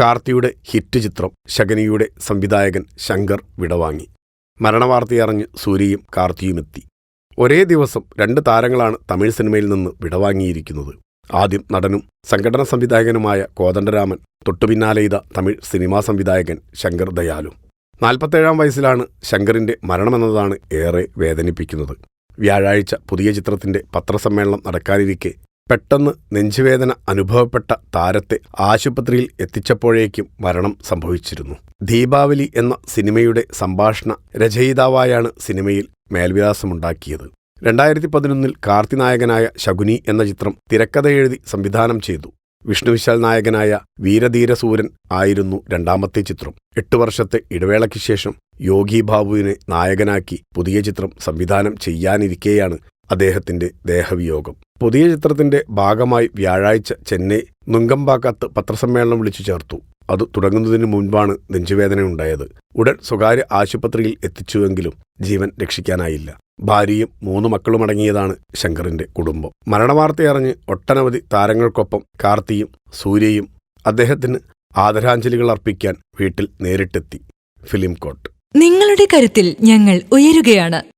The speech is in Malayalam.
കാർത്തിയുടെ ഹിറ്റ് ചിത്രം ശകനിയുടെ സംവിധായകൻ ശങ്കർ വിടവാങ്ങി. മരണവാർത്തയറിഞ്ഞ് സൂര്യയും കാർത്തിയുമെത്തി. ഒരേ ദിവസം രണ്ട് താരങ്ങളാണ് തമിഴ് സിനിമയിൽ നിന്ന് വിടവാങ്ങിയിരിക്കുന്നത്. ആദ്യം നടനും സംഘടന സംവിധായകനുമായ കോദണ്ഡരാമൻ തൊട്ടുപിന്നാലെ ഇത തമിഴ് സിനിമാ സംവിധായകൻ ശങ്കർ ദയാലു. നാൽപ്പത്തേഴാം വയസ്സിലാണ് ശങ്കറിന്റെ മരണമെന്നതാണ് ഏറെ വേദനിപ്പിക്കുന്നത്. വ്യാഴാഴ്ച പുതിയ ചിത്രത്തിന്റെ പത്രസമ്മേളനം നടക്കാനിരിക്കെ പെട്ടെന്ന് നെഞ്ചുവേദന അനുഭവപ്പെട്ട താരത്തെ ആശുപത്രിയിൽ എത്തിച്ചപ്പോഴേക്കും മരണം സംഭവിച്ചിരുന്നു. ദീപാവലി എന്ന സിനിമയുടെ സംഭാഷണ രചയിതാവായാണ് സിനിമയിൽ മേൽവിലാസമുണ്ടാക്കിയത്. രണ്ടായിരത്തി പതിനൊന്നിൽ കാർത്തി നായകനായ ശകുനി എന്ന ചിത്രം തിരക്കഥയെഴുതി സംവിധാനം ചെയ്തു. വിഷ്ണുവിശാൽ നായകനായ വീരധീരസൂരൻ ആയിരുന്നു രണ്ടാമത്തെ ചിത്രം. എട്ട് വർഷത്തെ ഇടവേളയ്ക്ക് ശേഷം യോഗി ബാബുവിനെ നായകനാക്കി പുതിയ ചിത്രം സംവിധാനം ചെയ്യാനിരിക്കെയാണ് അദ്ദേഹത്തിന്റെ ദേഹവിയോഗം. പുതിയ ചിത്രത്തിന്റെ ഭാഗമായി വ്യാഴാഴ്ച ചെന്നൈ നുങ്കമ്പാക്കത്ത് പത്രസമ്മേളനം വിളിച്ചു ചേർത്തു. അത് തുടങ്ങുന്നതിന് മുൻപാണ് നെഞ്ചുവേദനയുണ്ടായത്. ഉടൻ സ്വകാര്യ ആശുപത്രിയിൽ എത്തിച്ചുവെങ്കിലും ജീവൻ രക്ഷിക്കാനായില്ല. ഭാര്യയും മൂന്ന് മക്കളുമടങ്ങിയതാണ് ശങ്കറിന്റെ കുടുംബം. മരണവാർത്തയറിഞ്ഞ് ഒട്ടനവധി താരങ്ങൾക്കൊപ്പം കാർത്തിയും സൂര്യയും അദ്ദേഹത്തിന് ആദരാഞ്ജലികൾ അർപ്പിക്കാൻ വീട്ടിൽ നേരിട്ടെത്തി ഫിലിം കോട്ട് നിങ്ങളുടെ കരുത്തിൽ ഞങ്ങൾ ഉയരുകയാണ്.